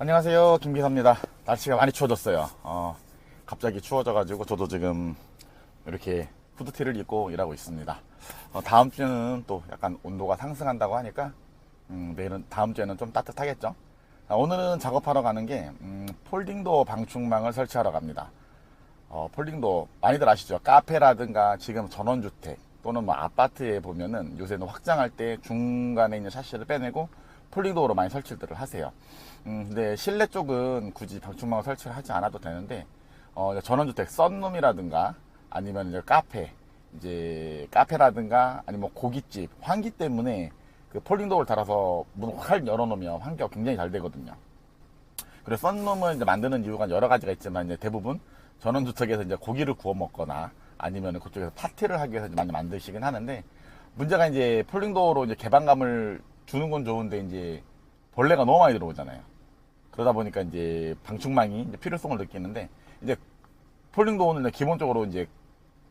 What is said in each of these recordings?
안녕하세요. 김기사입니다. 날씨가 많이 추워졌어요. 어, 갑자기 추워져 가지고 저도 지금 이렇게 후드티를 입고 일하고 있습니다. 어, 다음 주에는 또 약간 온도가 상승한다고 하니까 음, 내일은 다음 주에는 좀 따뜻하겠죠? 아, 오늘은 작업하러 가는 게 음, 폴딩도어 방충망을 설치하러 갑니다. 어, 폴딩도 많이들 아시죠? 카페라든가 지금 전원주택 또는 뭐 아파트에 보면은 요새는 확장할 때 중간에 있는 샤시를 빼내고 폴딩도어로 많이 설치들을 하세요. 음, 근데 실내 쪽은 굳이 방충망을 설치를 하지 않아도 되는데 어, 전원주택 썬룸이라든가 아니면 이제 카페 이제 카페라든가 아니면 뭐 고깃집 환기 때문에 그 폴딩도어를 달아서 문을 확 열어놓으면 환기가 굉장히 잘 되거든요. 그래서 썬룸을 이제 만드는 이유가 여러 가지가 있지만 이제 대부분 전원주택에서 이제 고기를 구워 먹거나 아니면 그쪽에서 파티를 하기 위해서 많이 만드시긴 하는데 문제가 이제 폴링도어로 이제 개방감을 주는 건 좋은데 이제 벌레가 너무 많이 들어오잖아요. 그러다 보니까 이제 방충망이 이제 필요성을 느끼는데 이제 폴링도어는 이제 기본적으로 이제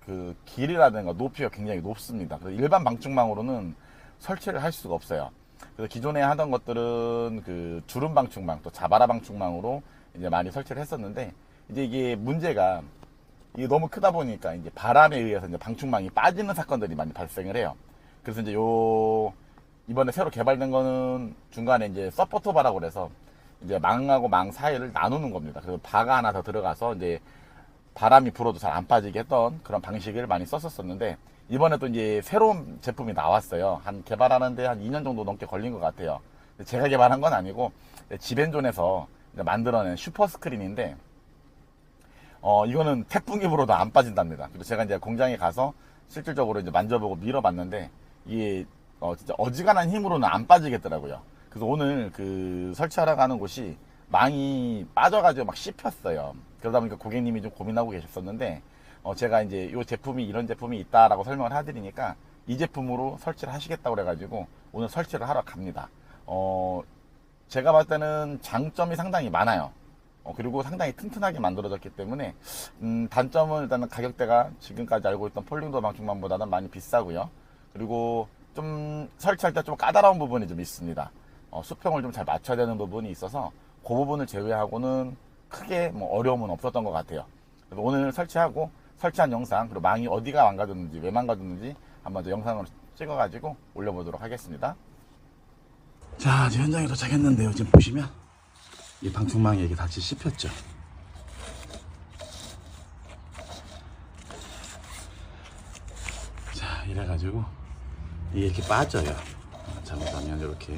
그 길이라든가 높이가 굉장히 높습니다. 그래서 일반 방충망으로는 설치를 할 수가 없어요. 그래서 기존에 하던 것들은 그 주름 방충망 또 자바라 방충망으로 이제 많이 설치를 했었는데 이제 이게 문제가 이게 너무 크다 보니까 이제 바람에 의해서 이제 방충망이 빠지는 사건들이 많이 발생을 해요. 그래서 이제 요 이번에 새로 개발된 거는 중간에 이제 서포터 바라고 그래서 이제 망하고 망 사이를 나누는 겁니다. 그래서 바가 하나 더 들어가서 이제 바람이 불어도 잘 안 빠지게 했던 그런 방식을 많이 썼었었는데 이번에 또 이제 새로운 제품이 나왔어요. 한 개발하는데 한 2년 정도 넘게 걸린 것 같아요. 제가 개발한 건 아니고 지벤존에서 만들어낸 슈퍼 스크린인데 어 이거는 태풍이 불어도 안 빠진답니다. 그래서 제가 이제 공장에 가서 실질적으로 이제 만져보고 밀어봤는데 이게 어 진짜 어지간한 힘으로는 안 빠지겠더라고요. 그래서 오늘 그 설치하러 가는 곳이 망이 빠져가지고 막 씹혔어요. 그러다 보니까 고객님이 좀 고민하고 계셨었는데 어 제가 이제 이 제품이 이런 제품이 있다라고 설명을 해드리니까 이 제품으로 설치를 하시겠다고 그래가지고 오늘 설치를 하러 갑니다. 어 제가 봤을 때는 장점이 상당히 많아요. 어, 그리고 상당히 튼튼하게 만들어졌기 때문에 음, 단점은 일단은 가격대가 지금까지 알고 있던 폴링 도 방충망보다는 많이 비싸고요. 그리고 좀 설치할 때 좀 까다로운 부분이 좀 있습니다. 어, 수평을 좀 잘 맞춰야 되는 부분이 있어서 그 부분을 제외하고는 크게 뭐 어려움은 없었던 것 같아요. 오늘 설치하고 설치한 영상 그리고 망이 어디가 망가졌는지 왜 망가졌는지 한번 더 영상으로 찍어가지고 올려보도록 하겠습니다. 자, 이제 현장에 도착했는데요. 지금 보시면 이 방충망이 이게 다시 씹혔죠. 자, 이래가지고 이렇게 빠져요. 잘못하면 이렇게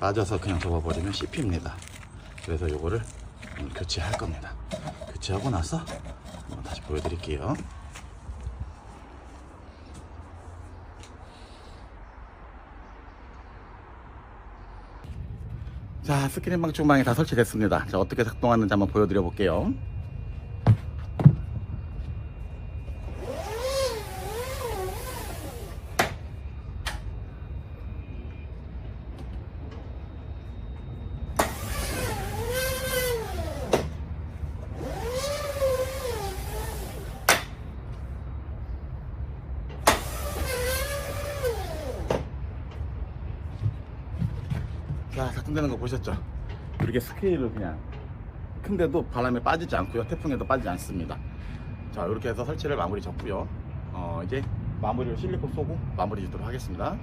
빠져서 그냥 접어버리면 씹힙니다. 그래서 요거를 교체할 겁니다. 교체하고 나서 한번 다시 보여드릴게요. 자, 스크린 방충망이 다 설치됐습니다. 자, 어떻게 작동하는지 한번 보여드려 볼게요. 자, 작동되는 거 보셨죠? 이렇게 스케일을 그냥 큰데도 바람에 빠지지 않고요. 태풍에도 빠지지 않습니다. 자, 이렇게 해서 설치를 마무리 졌고요. 어, 이제 마무리를 실리콘 쏘고 마무리 짓도록 하겠습니다.